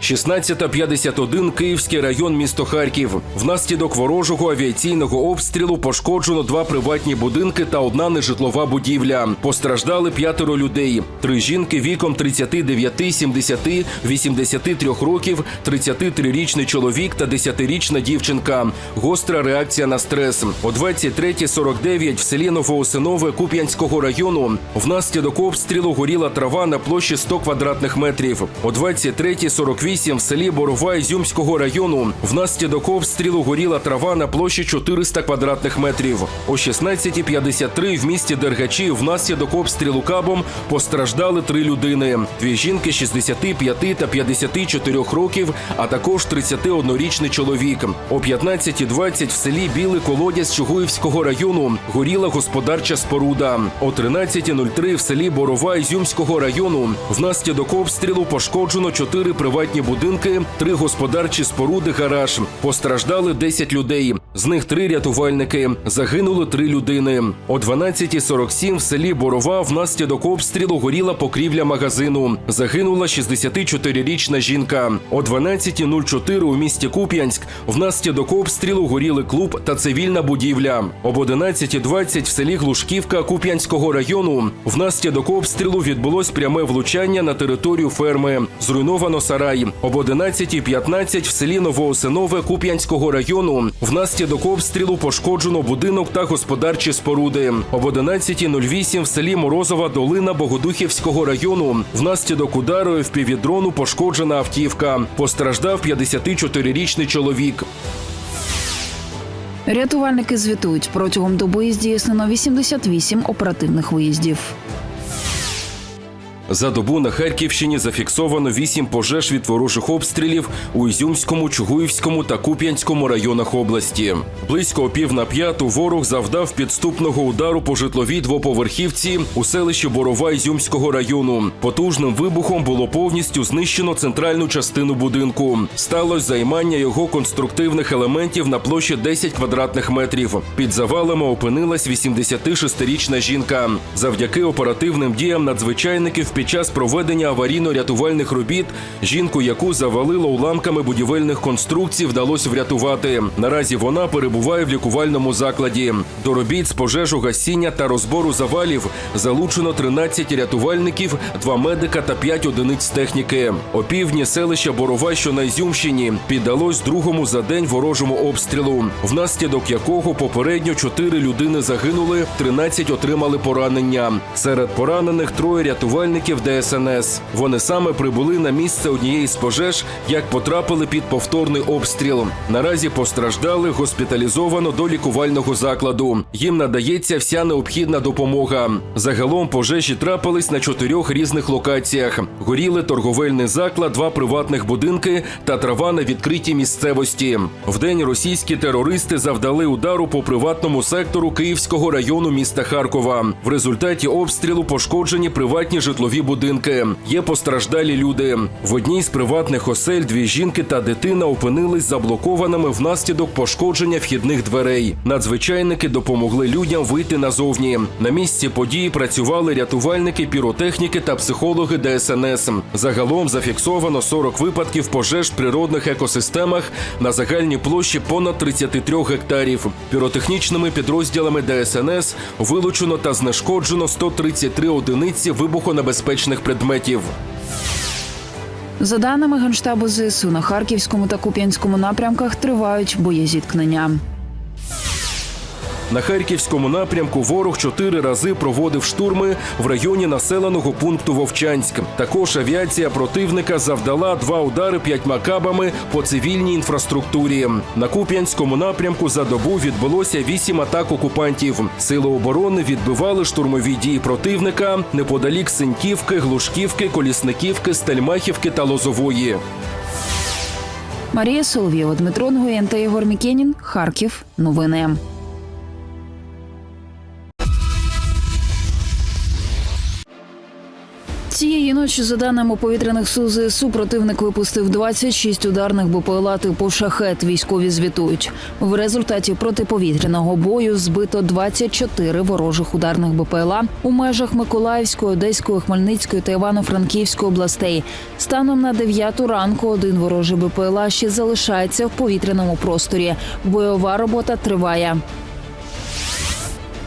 16.51 Київський район місто Харків. Внаслідок ворожого авіаційного обстрілу пошкоджено два приватні будинки та одна нежитлова будівля. Постраждали п'ятеро людей: три жінки віком 39, 70, 83 років, 33-річний чоловік та 10-річна дівчинка. Гостра реакція на стрес. О 23.49 в селі Новоосинове Куп'янського району внаслідок обстрілу горіла трава на площі 100 квадратних метрів. О 23.48 в селі Борова Ізюмського району внаслідок обстрілу горіла трава на площі 400 квадратних метрів. О 16.53 в місті Дергачі внаслідок обстрілу кабом постраждали три людини: дві жінки 65 та 54 років, а також 31-річний чоловік. О 15.20 в селі Білий Колодязь Чугуївського району горіла господарча споруда. О 13.03 в селі Борова Ізюмського району внаслідок обстрілу пошкоджено чотири приватні будинки, три господарчі споруди, гараж. Постраждали 10 людей. З них три рятувальники. Загинули три людини. О 12.47 в селі Борова внаслідок обстрілу горіла покрівля магазину. Загинула 64-річна жінка. О 12.04 у місті Куп'янськ внаслідок обстрілу горіли клуб та цивільна будівля. Об 11.20 в селі Глушківка Куп'янського району внаслідок обстрілу відбулось пряме влучання на територію ферми. Зруйновано сарай. Об 11.15 в селі Новоосинове Куп'янського району внаслідок обстрілу пошкоджено будинок та господарчі споруди. Об 11.08 в селі Морозова Долина Богодухівського району внаслідок удару впівдрону пошкоджена автівка. Постраждав 54-річний чоловік. Рятувальники звітують протягом доби здійснено 88 оперативних виїздів. За добу на Харківщині зафіксовано вісім пожеж від ворожих обстрілів у Ізюмському, Чугуївському та Куп'янському районах області. Близько пів на п'яту ворог завдав підступного удару по житловій двоповерхівці у селищі Борова Ізюмського району. Потужним вибухом було повністю знищено центральну частину будинку. Сталося займання його конструктивних елементів на площі 10 квадратних метрів. Під завалами опинилась 86-річна жінка. Завдяки оперативним діям надзвичайників під час проведення аварійно-рятувальних робіт жінку, яку завалило уламками будівельних конструкцій, вдалося врятувати. Наразі вона перебуває в лікувальному закладі. До робіт з пожежу гасіння та розбору завалів залучено 13 рятувальників, 2 медика та 5 одиниць техніки. Опівдні селища Борова, що на Ізюмщині, піддалось другому за день ворожому обстрілу, внаслідок якого попередньо 4 людини загинули, 13 отримали поранення. Серед поранених троє рятувальників ДСНС. Вони саме прибули на місце однієї з пожеж, як потрапили під повторний обстріл. Наразі постраждали госпіталізовано до лікувального закладу. Їм надається вся необхідна допомога. Загалом пожежі трапились на чотирьох різних локаціях: горіли торговельний заклад, два приватних будинки та трава на відкритій місцевості. Вдень російські терористи завдали удару по приватному сектору Київського району міста Харкова. В результаті обстрілу пошкоджені приватні житлові будинки. Є постраждалі люди. В одній з приватних осель дві жінки та дитина опинились заблокованими внаслідок пошкодження вхідних дверей. Надзвичайники допомогли людям вийти назовні. На місці події працювали рятувальники, піротехніки та психологи ДСНС. Загалом зафіксовано 40 випадків пожеж в природних екосистемах на загальній площі понад 33 гектарів. Піротехнічними підрозділами ДСНС вилучено та знешкоджено 133 одиниці вибухонебезпечних предметів. За даними Генштабу ЗСУ, на Харківському та Куп'янському напрямках тривають боєзіткнення. На харківському напрямку ворог чотири рази проводив штурми в районі населеного пункту Вовчанськ. Також авіація противника завдала два удари п'ятьма кабами по цивільній інфраструктурі. На Куп'янському напрямку за добу відбулося вісім атак окупантів. Сили оборони відбивали штурмові дії противника неподалік Синьківки, Глушківки, Колісниківки, Стельмахівки та Лозової. Марія Солов'єва, Дмитро Нгоєн та Ігор Мікенін. Харків. Новини. Ночі, за даними повітряних сил ЗСУ, противник випустив 26 ударних БПЛА типу шахет. Військові звітують. В результаті протиповітряного бою збито 24 ворожих ударних БПЛА у межах Миколаївської, Одеської, Хмельницької та Івано-Франківської областей. Станом на 9 ранку один ворожий БПЛА ще залишається в повітряному просторі. Бойова робота триває.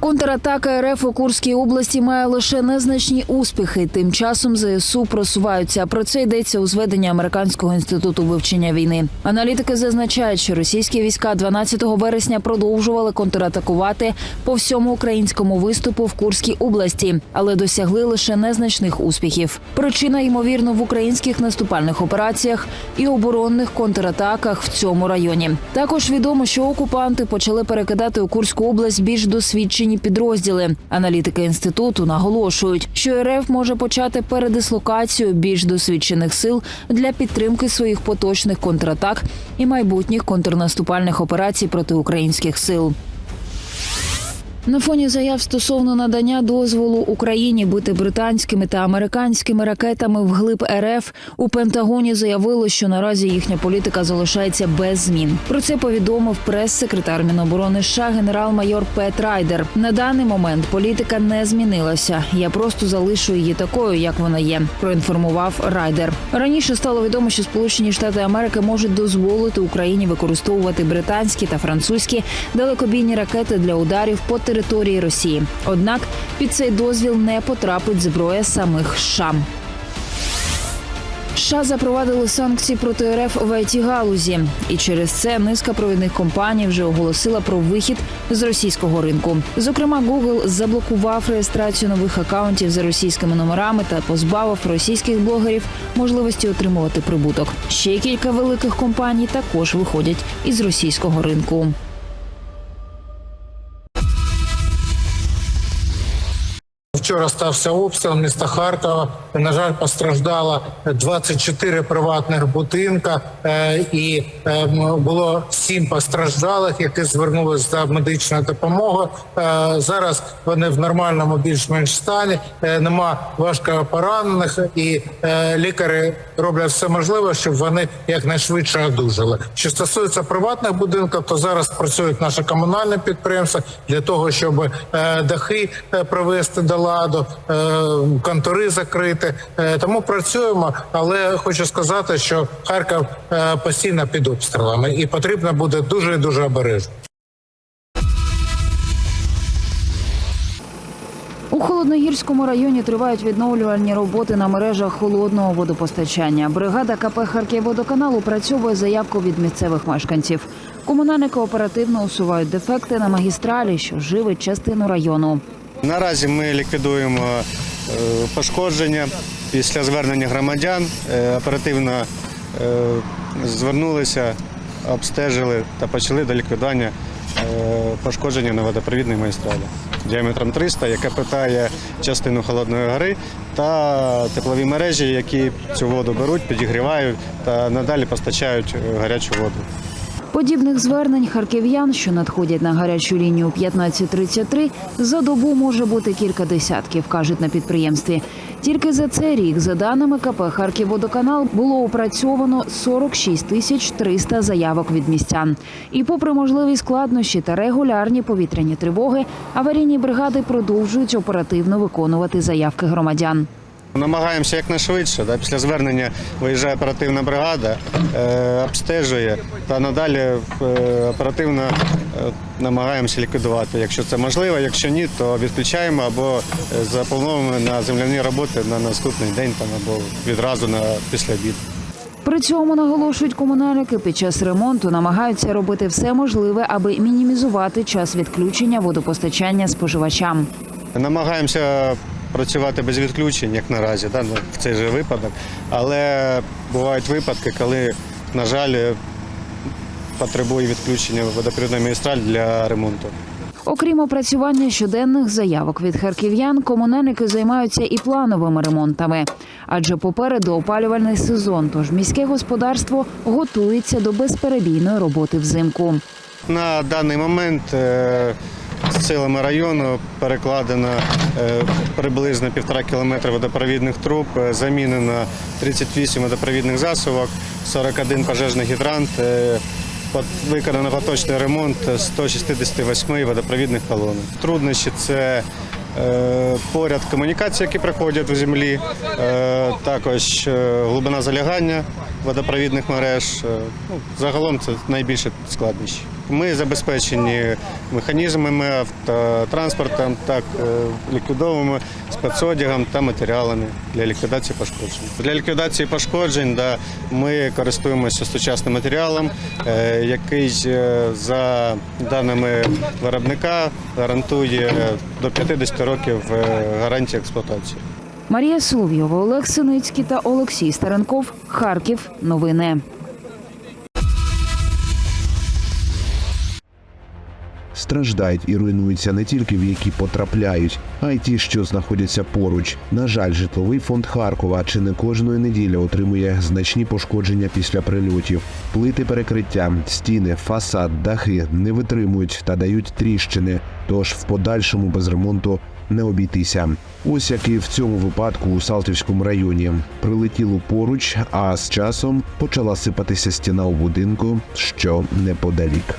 Контратака РФ у Курській області має лише незначні успіхи. Тим часом ЗСУ просуваються. Про це йдеться у зведенні Американського інституту вивчення війни. Аналітики зазначають, що російські війська 12 вересня продовжували контратакувати по всьому українському виступу в Курській області, але досягли лише незначних успіхів. Причина ймовірно в українських наступальних операціях і оборонних контратаках в цьому районі. Також відомо, що окупанти почали перекидати у Курську область більш досвідчені підрозділи. Аналітики інституту наголошують, що РФ може почати передислокацію більш досвідчених сил для підтримки своїх поточних контратак і майбутніх контрнаступальних операцій проти українських сил. На фоні заяв стосовно надання дозволу Україні бити британськими та американськими ракетами вглиб РФ у Пентагоні заявили, що наразі їхня політика залишається без змін. Про це повідомив прес-секретар Міноборони США генерал-майор Пет Райдер. На даний момент політика не змінилася. Я просто залишу її такою, як вона є. Проінформував Райдер. Раніше стало відомо, що Сполучені Штати Америки можуть дозволити Україні використовувати британські та французькі далекобійні ракети для ударів по території Росії. Однак під цей дозвіл не потрапить зброя самих США. США запровадили санкції проти РФ в it галузі, і через це низка провідних компаній вже оголосила про вихід з російського ринку. Зокрема, Google заблокував реєстрацію нових акаунтів за російськими номерами та позбавив російських блогерів можливості отримувати прибуток. Ще кілька великих компаній також виходять із російського ринку. Вчора стався обстріл міста Харкова. На жаль, постраждало 24 приватних будинка, е, і е, було 7 постраждалих, які звернулися за медичною допомогою. Е, Зараз вони в нормальному більш-менш стані. Нема важко поранених, і лікарі роблять все можливе, щоб вони якнайшвидше одужали. Що стосується приватних будинків, то зараз працюють наші комунальні підприємства для того, щоб дахи привести до ладу, е, контори закрити. Е, Тому працюємо, але хочу сказати, що Харків е, постійно під обстрілами, і потрібно буде дуже дуже обережно. У холодногірському районі тривають відновлювальні роботи на мережах холодного водопостачання. Бригада КП «Харківводоканал» опрацьовує заявку від місцевих мешканців. Комунальники оперативно усувають дефекти на магістралі, що живить частину району. Наразі ми ліквідуємо е, пошкодження після звернення громадян. Е, Оперативно е, звернулися, обстежили та почали до ліквідування е, пошкодження на водопровідній магістралі діаметром 300, яка питає частину холодної гори та теплові мережі, які цю воду беруть, підігрівають та надалі постачають гарячу воду. Подібних звернень харків'ян, що надходять на гарячу лінію 1533, за добу може бути кілька десятків, кажуть на підприємстві. Тільки за цей рік, за даними КП «Харківводоканал», було опрацьовано 46 тисяч 300 заявок від містян. І попри можливі складнощі та регулярні повітряні тривоги, аварійні бригади продовжують оперативно виконувати заявки громадян. Намагаємося якнайшвидше. Да, після звернення виїжджає оперативна бригада, е, обстежує та надалі е, оперативно е, намагаємося ліквідувати. Якщо це можливо, якщо ні, то відключаємо або заплановуємо на земляні роботи на наступний день там, або відразу на після обіду. При цьому наголошують комунальники під час ремонту намагаються робити все можливе, аби мінімізувати час відключення водопостачання споживачам. Намагаємося працювати без відключень, як наразі, да, ну, в цей же випадок. Але бувають випадки, коли, на жаль, потребує відключення водопровідної магістраль для ремонту. Окрім опрацювання щоденних заявок від харків'ян, комунальники займаються і плановими ремонтами. Адже попереду опалювальний сезон, тож міське господарство готується до безперебійної роботи взимку. На даний момент е, з силами району перекладено е, приблизно півтора кілометра водопровідних труб, е, замінено 38 водопровідних засувок, 41 пожежний гідрант, е, виконано поточний ремонт 168 водопровідних колонок. Труднощі це поряд комунікації, які проходять у землі, також глибина залягання водопровідних мереж. Ну, загалом це найбільше складнощі. Ми забезпечені механізмами, автотранспортом, так е, ліквідовуємо спецодягом та матеріалами для ліквідації пошкоджень. Для ліквідації пошкоджень да, ми користуємося сучасним матеріалом, е, який е, за даними виробника гарантує до 50 років гарантії експлуатації. Марія Соловйова, Олег Синицький та Олексій Старенков. Харків. Новини. Страждають і руйнуються не тільки в які потрапляють, а й ті, що знаходяться поруч. На жаль, житловий фонд Харкова чи не кожної неділі отримує значні пошкодження після прильотів. Плити перекриття, стіни, фасад, дахи не витримують та дають тріщини. Тож в подальшому без ремонту не обійтися. Ось як і в цьому випадку у Салтівському районі прилетіло поруч, а з часом почала сипатися стіна у будинку, що неподалік.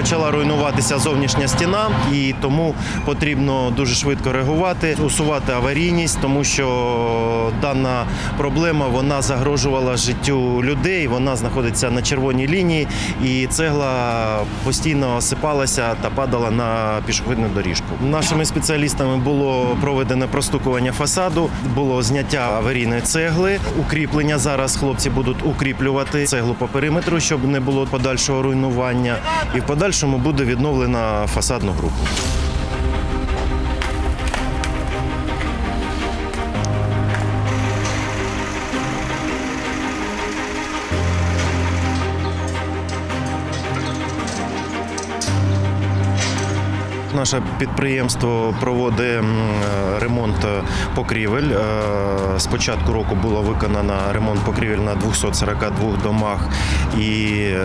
Почала руйнуватися зовнішня стіна, і тому потрібно дуже швидко реагувати, усувати аварійність, тому що дана проблема вона загрожувала життю людей. Вона знаходиться на червоній лінії, і цегла постійно осипалася та падала на пішохідну доріжку. Нашими спеціалістами було проведене простукування фасаду, було зняття аварійної цегли, укріплення. Зараз хлопці будуть укріплювати цеглу по периметру, щоб не було подальшого руйнування. І в подальшому буде відновлена фасадну групу. Наше підприємство проводить ремонт е, покрівель. Е, З початку року було виконано ремонт покрівель на 242 домах і е,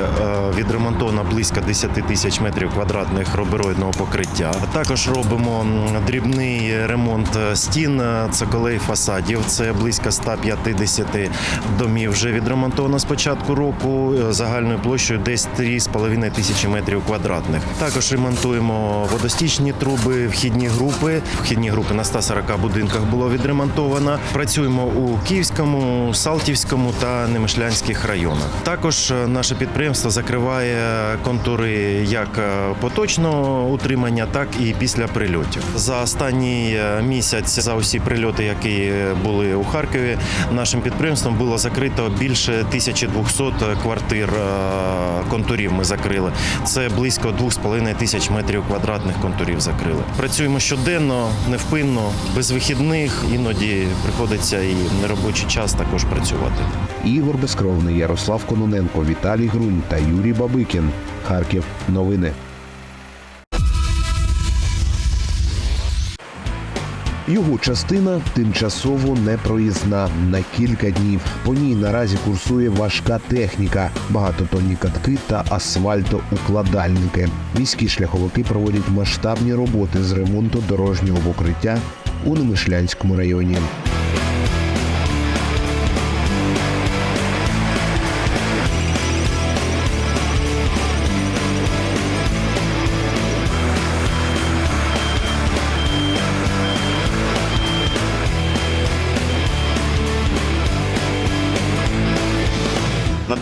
відремонтовано близько 10 тисяч метрів квадратних робероїдного покриття. Також робимо дрібний ремонт стін, е, цоколей фасадів. Це близько 150 домів вже відремонтовано з початку року загальною площею десь 3,5 тисячі метрів квадратних. Також ремонтуємо водостічні труби, вхідні групи. Вхідні групи на 140 будинках було відремонтовано. Працюємо у Київському, Салтівському та Немишлянських районах. Також е, наше підприємство закриває контури як е, поточного утримання, так і після прильотів. За останній е, місяць за усі прильоти, які були у Харкові, нашим підприємством було закрито більше 1200 квартир контурів. Ми закрили. Це близько 2,5 тисяч метрів квадратних контурів закрили. Працюємо щоденно, невпинно, без вихідних. Іноді приходиться і неробочий час також працювати. Ігор Безкровний, Ярослав Кононенко, Віталій Грунь та Юрій Бабикін. Харків. Новини. Його частина тимчасово непроїзна на кілька днів. По ній наразі курсує важка техніка, багатотонні катки та асфальтоукладальники. Міські шляховики проводять масштабні роботи з ремонту дорожнього покриття у Немишлянському районі.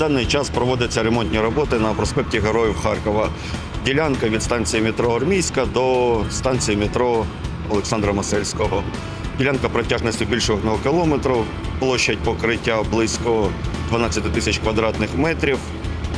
Даний час проводяться ремонтні роботи на проспекті Героїв Харкова. Ділянка від станції метро Армійська до станції метро Олександра Масельського. Ділянка протяжністю більше одного кілометру, площадь покриття близько 12 тисяч квадратних метрів.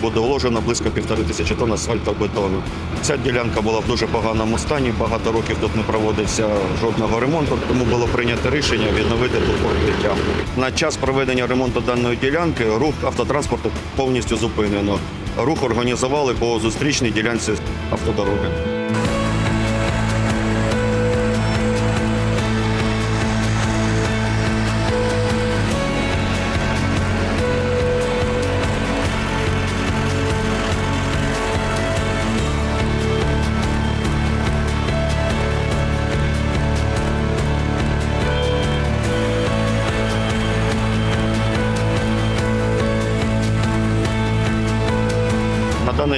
Буде вложено близько півтори тисячі тонн асфальтобетону. Ця ділянка була в дуже поганому стані. Багато років тут не проводиться жодного ремонту, тому було прийнято рішення відновити тут покриття. На час проведення ремонту даної ділянки рух автотранспорту повністю зупинено. Рух організували по зустрічній ділянці автодороги.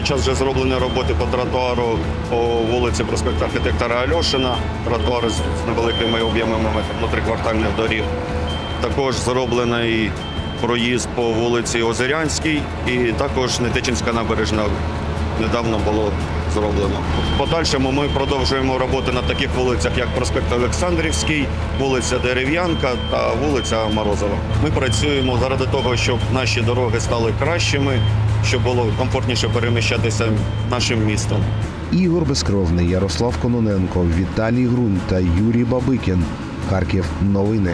Час вже зроблені роботи по тротуару по вулиці проспекту архітектора Альошина, тротуари з невеликими об'ємами внутриквартальних доріг. Також зроблений проїзд по вулиці Озерянській і також Нетичинська набережна недавно було зроблено. В подальшому ми продовжуємо роботи на таких вулицях, як проспект Олександрівський, вулиця Дерев'янка та вулиця Морозова. Ми працюємо заради того, щоб наші дороги стали кращими, щоб було комфортніше переміщатися нашим містом. Ігор Безкровний, Ярослав Кононенко, Віталій Грунь та Юрій Бабикін. Харків. Новини.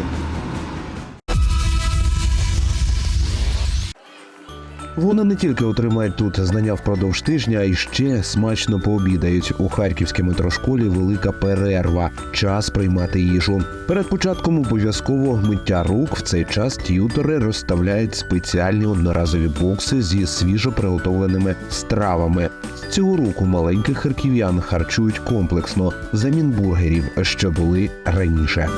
Вони не тільки отримають тут знання впродовж тижня, а й ще смачно пообідають. У харківській метрошколі велика перерва. Час приймати їжу. Перед початком обов'язково миття рук. В цей час т'ютери розставляють спеціальні одноразові бокси зі свіжо приготовленими стравами. З цього року маленьких харків'ян харчують комплексно замін бургерів, що були раніше.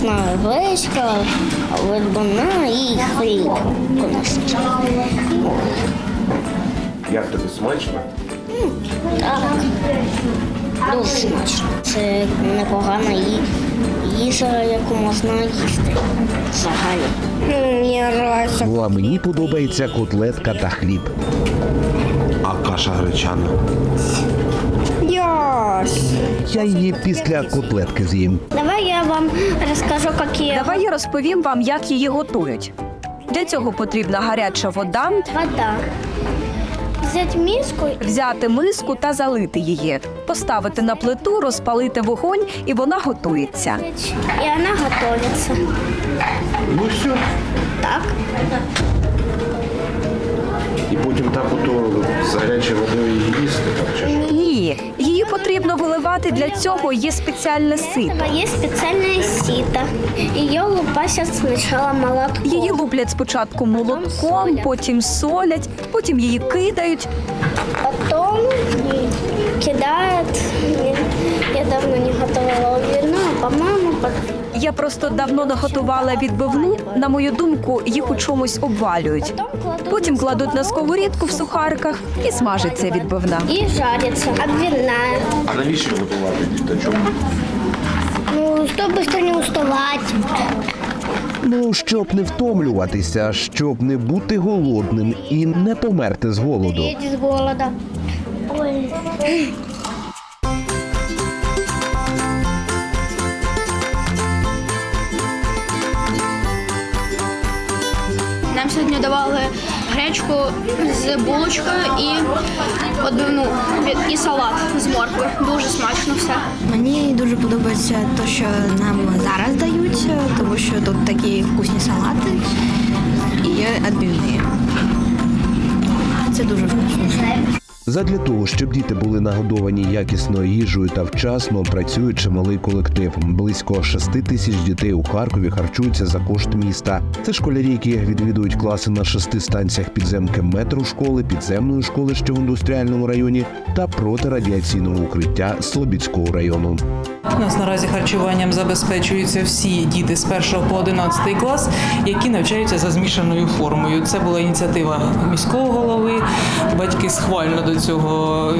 Знаю, гречка, вербона і хліб. конечно. Як тобі смачно? Так. Дуже смачно. Це непогана їжа, яку можна їсти. Взагалі. Мені нравиться. Ну а мені подобається котлетка та хліб. А каша гречана. Я її після котлетки з'їм. Давай я вам розкажу, які Давай я розповім вам, як її готують. Для цього потрібна гаряча вода, вода. Взяти миску взяти миску та залити її, поставити на плиту, розпалити вогонь, і вона готується. і вона готується. Ну все. Так. І потім так ото з гарячою водою її їсти, так чи Її потрібно виливати. Для цього є спеціальне сито. Є спеціальне сито. Ее лупасят сначала молотком. Її луплять спочатку молотком, потім солять, потім її кидають. Потім кидають. Я давно не готувала по-моему, под- Я просто давно не готувала відбивну. На мою думку, їх у чомусь обвалюють. Потім кладуть на сковорідку в сухариках і смажиться відбивна. и жарится, обвинная. А навіщо готувати діточок? Ну, чтобы быстро не уставать. Ну, щоб не втомлюватися, щоб не бути голодним і не померти з голоду. С голода. Ой. Сьогодні давали гречку з булочкою і одну і салат з моркви. Дуже смачно все. Мені дуже подобається те, що нам зараз дають, тому що тут такі вкусні салати і є відбивні. Це дуже вкусно. Задля того, щоб діти були нагодовані якісною їжею та вчасно, працює чималий колектив. Близько 6 тисяч дітей у Харкові харчуються за кошт міста. Це школярі, які відвідують класи на шести станціях підземки метро школи, підземної школи, що в індустріальному районі, та протирадіаційного укриття Слобідського району. У нас наразі харчуванням забезпечуються всі діти з 1 по 11 клас, які навчаються за змішаною формою. Це була ініціатива міського голови. Батьки схвально до цього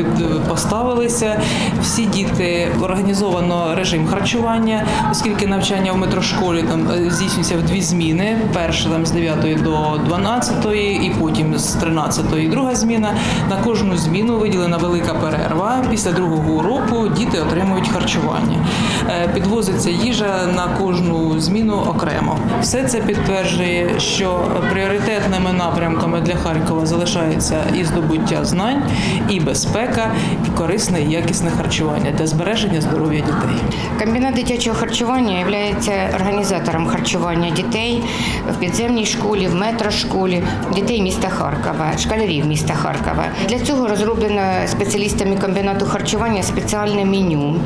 поставилися. Всі діти організовано режим харчування, оскільки навчання в метрошколі там е, здійснюється в дві зміни: перша там з 9 до 12, і потім з 13 друга зміна. На кожну зміну виділена велика перерва. Після другого уроку діти отримують харчування. Е, Підвозиться їжа на кожну зміну окремо. Все це підтверджує, що пріоритетними напрямками для Харкова залишається і здобуття знань, і безпека, і корисне і якісне харчування для збереження здоров'я дітей. Комбінат дитячого харчування є організатором харчування дітей в підземній школі, в метрошколі, дітей міста Харкова, школярів міста Харкова. Для цього розроблено спеціалістами комбінату харчування спеціальне меню.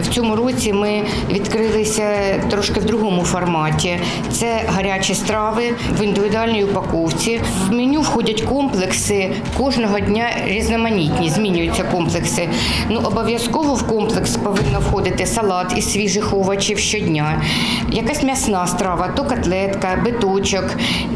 В цьому році ми відкрилися трошки в другому форматі. Це гарячі страви в індивідуальній упаковці. В меню входять комплекси кожного дня різноманітні, змінюються комплекси. Ну обов'язково в комплекс повинно входити салат із свіжих овочів щодня, якась м'ясна страва, то котлетка, биточок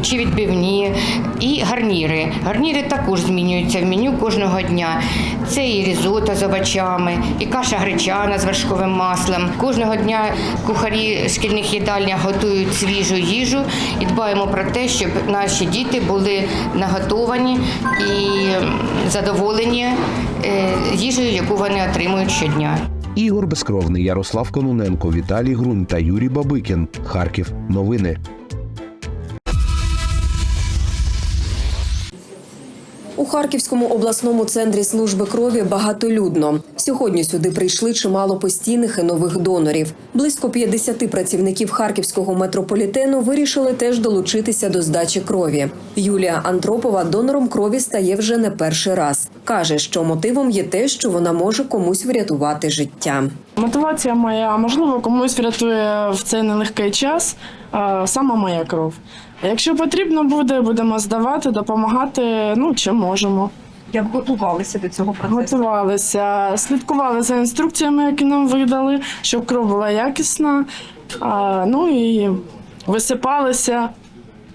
чи відбивні і гарніри. Гарніри також змінюються в меню кожного дня. Це і різото з овочами, і каша гречана з вершковим маслом. Кожного дня кухарі шкільних їдальнях готують свіжу їжу і дбаємо про те, щоб наші діти були наготовані і задоволені е, їжею, яку вони отримують щодня. Ігор Безкровний, Ярослав Кононенко, Віталій Грунь та Юрій Бабикін. Харків. Новини. У Харківському обласному центрі служби крові багатолюдно. Сьогодні сюди прийшли чимало постійних і нових донорів. Близько 50 працівників харківського метрополітену вирішили теж долучитися до здачі крові. Юлія Антропова донором крові стає вже не перший раз. Каже, що мотивом є те, що вона може комусь врятувати життя. Мотивація моя, можливо, комусь врятує в цей нелегкий час а, саме моя кров. Якщо потрібно буде, будемо здавати, допомагати, ну чим можемо. Як готувалися до цього процесу? Готувалися, слідкували за інструкціями, які нам видали, щоб кров була якісна. Ну і висипалися,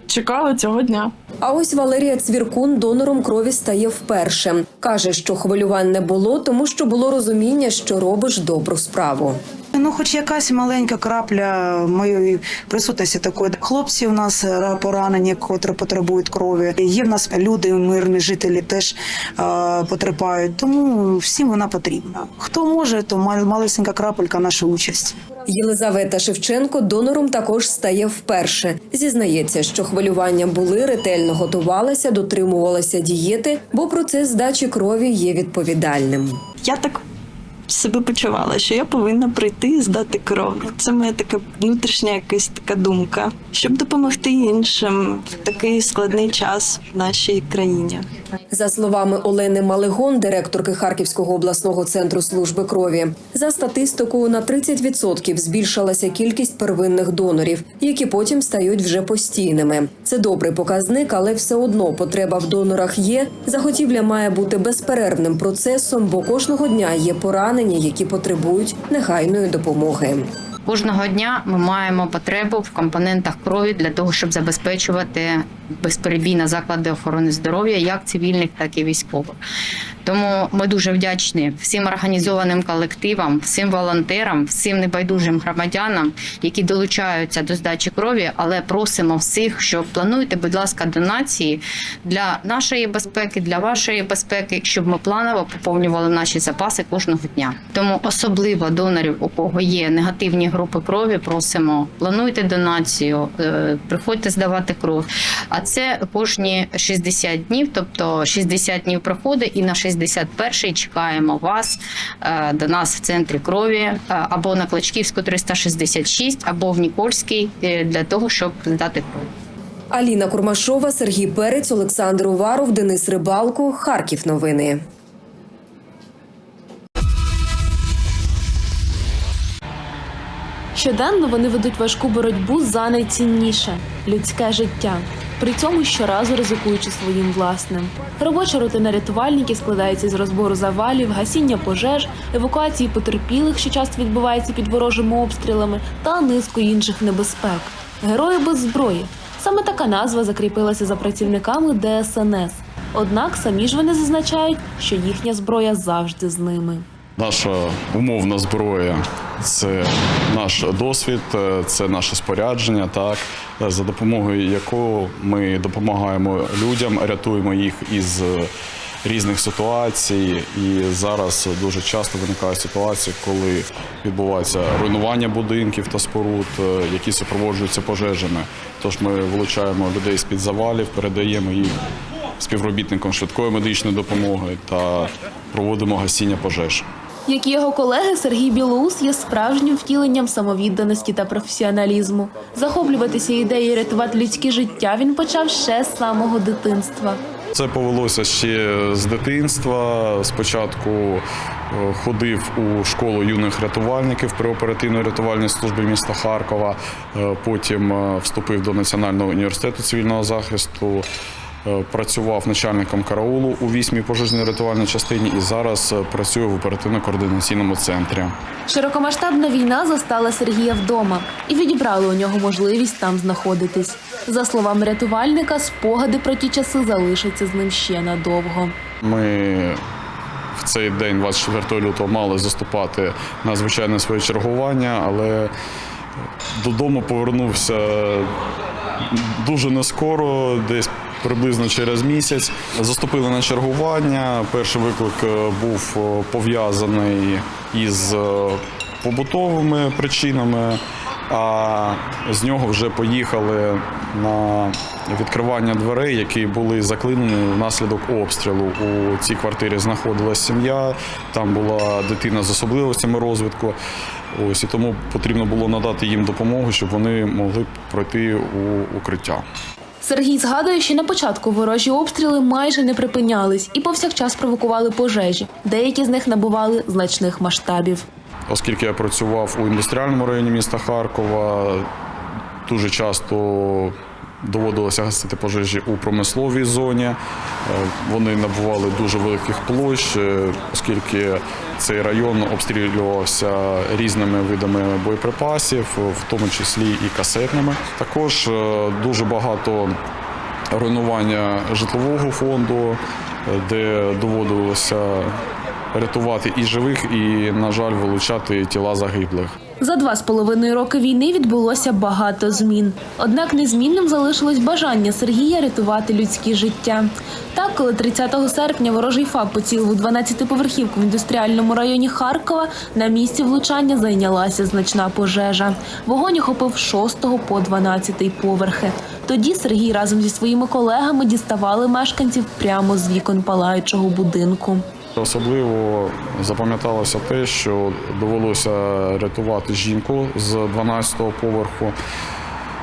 чекали цього дня. А ось Валерія Цвіркун донором крові стає вперше. каже, що хвилювань не було, тому що було розуміння, що робиш добру справу. Ну, хоч якась маленька крапля моєї присутності такої. Хлопці у нас е, поранені, котрі потребують крові. Є в нас люди, мирні жителі теж е, потерпають. Тому всім вона потрібна. Хто може, то малесенька крапелька наша участь. Єлизавета Шевченко донором також стає вперше. Зізнається, що хвилювання були, ретельно готувалася, дотримувалася дієти, бо процес здачі крові є відповідальним. Я так себе почувала, що я повинна прийти і здати кров. Це моя така внутрішня якась така думка, щоб допомогти іншим в такий складний час в нашій країні. За словами Олени Малигон, директорки Харківського обласного центру служби крові, за статистикою на 30% збільшилася кількість первинних донорів, які потім стають вже постійними. Це добрий показник, але все одно потреба в донорах є. Заготівля має бути безперервним процесом, бо кожного дня є поранені, які потребують негайної допомоги. Кожного дня ми маємо потребу в компонентах крові для того, щоб забезпечувати безперебійно заклади охорони здоров'я, як цивільних, так і військових. Тому ми дуже вдячні всім організованим колективам, всім волонтерам, всім небайдужим громадянам, які долучаються до здачі крові, але просимо всіх, що плануйте, будь ласка, донації для нашої безпеки, для вашої безпеки, щоб ми планово поповнювали наші запаси кожного дня. Тому особливо донорів, у кого є негативні групи крові, просимо плануйте донацію, е, приходьте здавати кров. А це кожні 60 днів, тобто 60 днів проходить, і на 61-й чекаємо вас е, до нас в центрі крові е, або на Клочківську 366, або в Нікольській для того, щоб здати кров. Аліна Курмашова, Сергій Перець, Олександр Уваров, Денис Рибалко. Харків. Новини. Щоденно вони ведуть важку боротьбу за найцінніше людське життя. При цьому щоразу ризикуючи своїм власним. Робоча рутина рятувальників складається з розбору завалів, гасіння пожеж, евакуації потерпілих, що часто відбувається під ворожими обстрілами, та низку інших небезпек. Герої без зброї. Саме така назва закріпилася за працівниками ДСНС. Однак самі ж вони зазначають, що їхня зброя завжди з ними. Наша умовна зброя це наш досвід, е, це наше спорядження, так за допомогою якого ми допомагаємо людям, рятуємо їх із е, різних ситуацій. І зараз дуже часто виникають ситуації, коли відбувається руйнування будинків та споруд, е, які супроводжуються пожежами. Тож ми вилучаємо людей з під завалів, передаємо їх співробітникам швидкої медичної допомоги та проводимо гасіння пожеж. Як і його колеги, Сергій Білоус є справжнім втіленням самовідданості та професіоналізму. Захоплюватися ідеєю рятувати людське життя він почав ще з самого дитинства. Це повелося ще з дитинства. Спочатку е, ходив у школу юних рятувальників при оперативної рятувальній службі міста Харкова. Е, Потім е, вступив до Національного університету цивільного захисту. Е, Працював начальником караулу у 8-й пожежній рятувальній частині і зараз е, працюю в оперативно-координаційному центрі. Широкомасштабна війна застала Сергія вдома і відібрала у нього можливість там знаходитись. За словами рятувальника, спогади про ті часи залишаться з ним ще надовго. Ми в цей день, 24 лютого, мали заступати на звичайне своє чергування, але додому повернувся дуже нескоро, десь приблизно через місяць. Заступили на чергування. Перший виклик е, був е, пов'язаний із е, побутовими причинами. А з нього вже поїхали на відкривання дверей, які були заклинені внаслідок обстрілу. У цій квартирі знаходилась сім'я, там була дитина з особливостями розвитку. Ось і тому потрібно було надати їм допомогу, щоб вони могли пройти у укриття. Сергій згадує, що на початку ворожі обстріли майже не припинялись і повсякчас провокували пожежі. Деякі з них набували значних масштабів. Оскільки я працював у індустріальному районі міста Харкова, дуже часто доводилося гасити пожежі у промисловій зоні. Е, Вони набували дуже великих площ, е, оскільки цей район обстрілювався різними видами боєприпасів, в тому числі і касетними. Також е, дуже багато руйнування житлового фонду, де доводилося рятувати і живих, і, на жаль, вилучати тіла загиблих. За два з половиною роки війни відбулося багато змін. Однак незмінним залишилось бажання Сергія рятувати людські життя. Так, коли 30 серпня ворожий ФАП поцілив у 12-поверхівку в індустріальному районі Харкова, на місці влучання зайнялася значна пожежа. Вогонь охопив з 6 по 12 поверхи. Тоді Сергій разом зі своїми колегами діставали мешканців прямо з вікон палаючого будинку. Особливо запам'яталося те, що довелося рятувати жінку з 12-го поверху.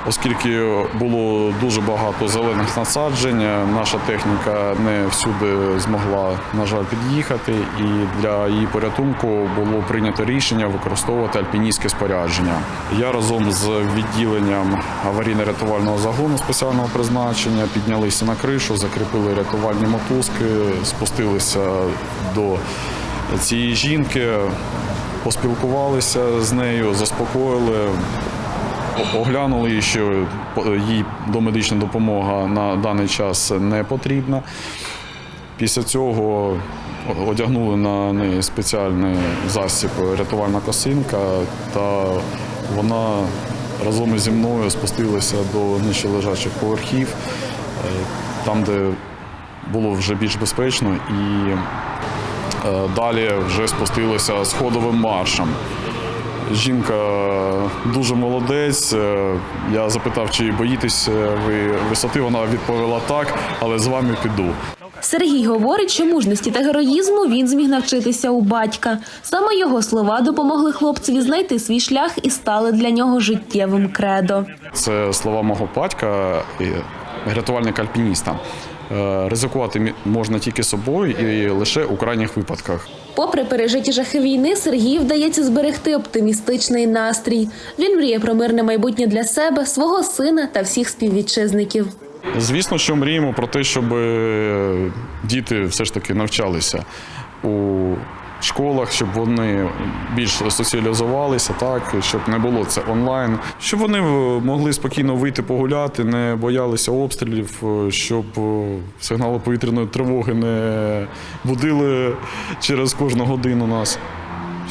Оскільки було дуже багато зелених насаджень, наша техніка не всюди змогла, на жаль, під'їхати, і для її порятунку було прийнято рішення використовувати альпіністське спорядження. Я разом з відділенням аварійно-рятувального загону спеціального призначення піднялися на кришу, закріпили рятувальні мотузки, спустилися до цієї жінки, поспілкувалися з нею, заспокоїли. Оглянули, що їй домедична допомога на даний час не потрібна. Після цього одягнули на неї спеціальний засіб рятувальна косинка, та вона разом зі мною спустилася до нижче лежачих поверхів, е, там, де було вже більш безпечно, і е, далі вже спустилася сходовим маршем. Жінка дуже молодець. Е, Я запитав, чи боїтесь ви висоти. Вона відповіла так, але з вами піду. Сергій говорить, що мужності та героїзму він зміг навчитися у батька. Саме його слова допомогли хлопцеві знайти свій шлях і стали для нього життєвим кредо. Це слова мого батька, рятувальника альпініста. Е, Ризикувати можна тільки собою і лише у крайніх випадках. Попри пережиті жахи війни, Сергію вдається зберегти оптимістичний настрій. Він мріє про мирне майбутнє для себе, свого сина та всіх співвітчизників. Звісно, що мріємо про те, щоб е, діти все ж таки навчалися у школах, щоб вони більш соціалізувалися, так щоб не було це онлайн, щоб вони е, могли спокійно вийти погуляти, не боялися обстрілів, е, щоб е, сигнали повітряної тривоги не будили через кожну годину нас,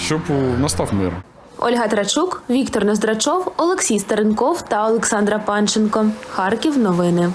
щоб настав мир. Ольга Трачук, Віктор Ноздрачов, Олексій Старенков та Олександра Панченко. Харків. Новини.